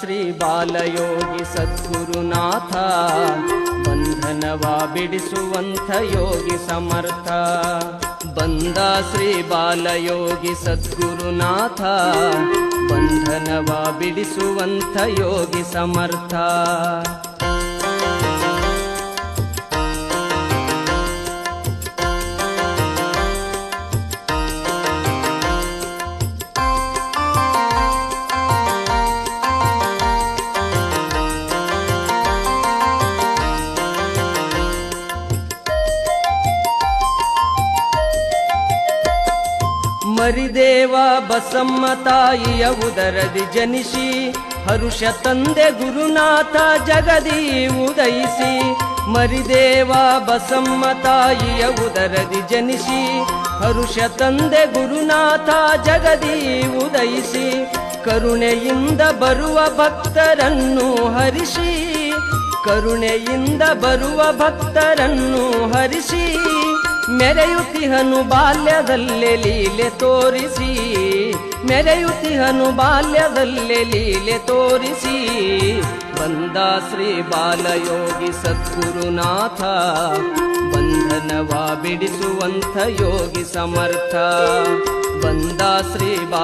ಶ್ರೀ ಬಾಲಯೋಗಿ ಸದ್ಗುರುನಾಥ. ಬಂಧನವ ಬಿಡಿಸುವಂಥ ಯೋಗಿ ಸಮರ್ಥ. ಬಂದ ಶ್ರೀ ಬಾಲಯೋಗಿ ಸದ್ಗುರುನಾಥ. ಬಂಧನವ ಬಿಡಿಸುವಂಥ ಯೋಗಿ ಸಮರ್ಥ. ಮರಿದೇವ ಬಸಮ್ಮ ತಾಯಿಯ ಉದರದಿ ಜನಿಸಿ, ಹರುಷ ತಂದೆ ಗುರುನಾಥ ಜಗದಿ ಉದಯಿಸಿ, ಮರಿದೇವ ಬಸಮ್ಮ ತಾಯಿಯ ಉದರದಿ ಜನಿಸಿ, ಹರುಷ ತಂದೆ ಗುರುನಾಥ ಜಗದಿ ಉದಯಿಸಿ, ಕರುಣೆಯಿಂದ ಬರುವ ಭಕ್ತರನ್ನು ಹರಿಸಿ, ಕರುಣೆಯಿಂದ ಬರುವ ಭಕ್ತರನ್ನು ಹರಿಸಿ. ಮೆರೆಯುತಿಹನು ಬಾಲ್ಯದಲ್ಲೇ ಲೀಲೆ ತೋರಿಸಿ. ಮೆರೆಯುತಿಹನು ಬಾಲ್ಯದಲ್ಲೇ ಲೀಲೆ ತೋರಿಸಿ. ಬಂದ ಶ್ರೀ ಬಾಲಯೋಗಿ ಸದ್ಗುರುನಾಥ, ಬಂಧನವ ಬಿಡಿಸುವಂಥ ಯೋಗಿ ಸಮರ್ಥ. ಬಂದ ಶ್ರೀ ಬಾ